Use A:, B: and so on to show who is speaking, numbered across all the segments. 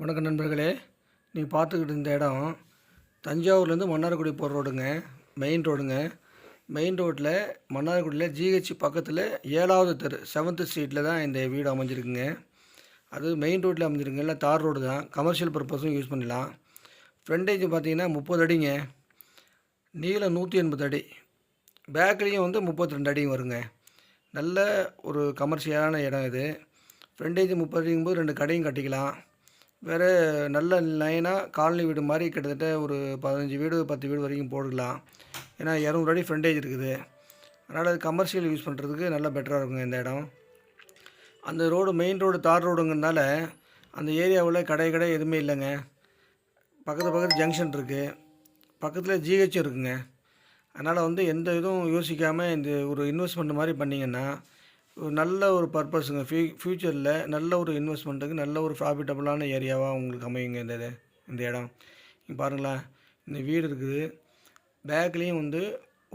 A: வணக்கம் நண்பர்களே. நீங்கள் பார்த்துக்கிட்டு இந்த இடம் தஞ்சாவூர்லேருந்து மன்னார்குடி போகிற ரோடுங்க மெயின் ரோடுங்க. மெயின் ரோட்டில் மன்னார்குடியில் ஜிஹெச் பக்கத்தில் ஏழாவது தெரு செவன்த்து ஸ்ட்ரீட்டில் தான் இந்த வீடு அமைஞ்சிருக்குங்க. அது மெயின் ரோட்டில் அமைஞ்சிருக்குங்க. இல்லை தார் ரோடு தான். கமர்ஷியல் பர்பஸும் யூஸ் பண்ணலாம் ஃப்ரண்டேஜ் பார்த்தீங்கன்னா முப்பது அடிங்க. நீளம் நூற்றி எண்பது அடி. பேக்லேயும் வந்து முப்பத்தி ரெண்டு அடியும் வருங்க. நல்ல ஒரு கமர்ஷியலான இடம் இது. ஃப்ரண்டேஜ் முப்பது அடிங்கும்போது ரெண்டு கடையும் கட்டிக்கலாம். வேறு நல்ல லைனாக காலனி வீடு மாதிரி கிட்டத்தட்ட ஒரு பதினஞ்சு வீடு பத்து வீடு வரைக்கும் போடலாம் ஏன்னா இரநூறு அடி ஃப்ரண்டேஜ் இருக்குது. அதனால் அது கமர்ஷியல் யூஸ் பண்ணுறதுக்கு நல்லா பெட்டராக இருக்குங்க இந்த இடம். அந்த ரோடு மெயின் ரோடு தார் ரோடுங்கிறதுனால அந்த ஏரியாவில் கடை கடை எதுவுமே இல்லைங்க. பக்கத்து பக்கத்து ஜங்ஷன் இருக்குது பக்கத்தில் ஜிஹெச் இருக்குங்க. அதனால் வந்து எந்த இதுவும் யோசிக்காமல் இந்த ஒரு இன்வெஸ்ட்மெண்ட் மாதிரி பண்ணிங்கன்னா ஒரு நல்ல ஒரு பர்பஸுங்க. ஃபியூ ஃப்யூச்சரில் நல்ல ஒரு இன்வெஸ்ட்மெண்ட்டுக்கு நல்ல ஒரு ப்ராஃபிட்டபுளான ஏரியாவாக உங்களுக்கு அமையுங்க இந்த இது இந்த இடம். இங்கே பாருங்களேன் இந்த வீடு இருக்குது. பேக்லேயும் வந்து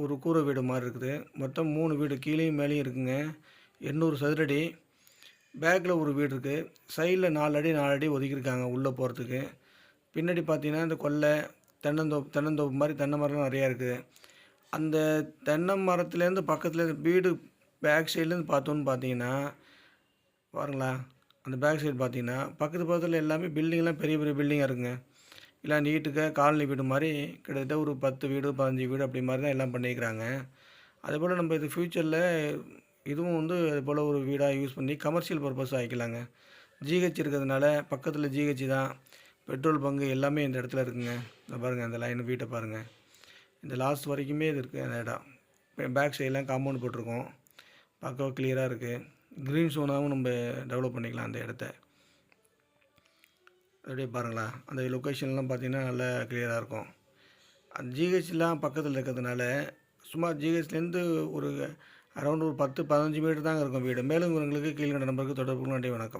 A: ஒரு கூரை வீடு மாதிரி இருக்குது. மொத்தம் மூணு வீடு கீழேயும் மேலேயும் இருக்குங்க. எண்ணூறு சதுரடி. பேக்கில் ஒரு வீடு இருக்குது சைடில் நாலு அடி நாலு அடி ஒதுக்கியிருக்காங்க உள்ளே போகிறதுக்கு பின்னாடி பார்த்தீங்கன்னா இந்த கொல்லை தென்னந்தோப்பு தென்னந்தோப்பு மாதிரி தென்னை மரம்லாம் நிறையா இருக்குது. அந்த தென்னை மரத்துலேருந்து பக்கத்தில் வீடு பேக் சைட்லேருந்து பார்த்தோன்னு பார்த்தீங்கன்னா பாருங்களா அந்த பேக் சைடு பார்த்தீங்கன்னா பக்கத்து பக்கத்தில் எல்லாமே பில்டிங்லாம் பெரிய பெரிய பில்டிங்காக இருக்குங்க. இல்லை நீட்டுக்காக காலனி வீடு மாதிரி கிட்டத்தட்ட ஒரு பத்து வீடு பதினஞ்சு வீடு அப்படி மாதிரி தான் எல்லாம் பண்ணிக்கிறாங்க அதேபோல் நம்ம இது ஃப்யூச்சரில் இதுவும் வந்து அது போல் ஒரு வீடாக யூஸ் பண்ணி கமர்ஷியல் பர்பஸ் ஆகிக்கலாங்க ஜிஹெச் இருக்கிறதுனால பக்கத்தில் ஜிஹெச் தான் பெட்ரோல் பங்கு எல்லாமே இந்த இடத்துல இருக்குங்க. இந்த பாருங்கள் அந்த லைன் வீட்டை பாருங்கள் இந்த லாஸ்ட் வரைக்குமே இது இருக்குது அந்த இடம். பேக் சைடெலாம் காம்பவுண்ட் போட்டிருக்கோம். பார்க்க கிளியராக இருக்குது க்ரீன் ஸோனாகவும் நம்ம டெவலப் பண்ணிக்கலாம் அந்த இடத்த. அப்படியே பாருங்களா. அந்த லொக்கேஷன்லாம் பார்த்திங்கன்னா நல்லா கிளியராக இருக்கும். அந்த ஜிஹெச்லாம் பக்கத்தில் இருக்கிறதுனால சும்மா ஜிஹெச்லேருந்து ஒரு அரௌண்ட் ஒரு பத்து பதினஞ்சு மீட்டர் தாங்க இருக்கும் வீடு. மேலும் உங்களுக்கு கீழ்கண்ட நம்பருக்கு தொடர்பு நன்றி வணக்கம்.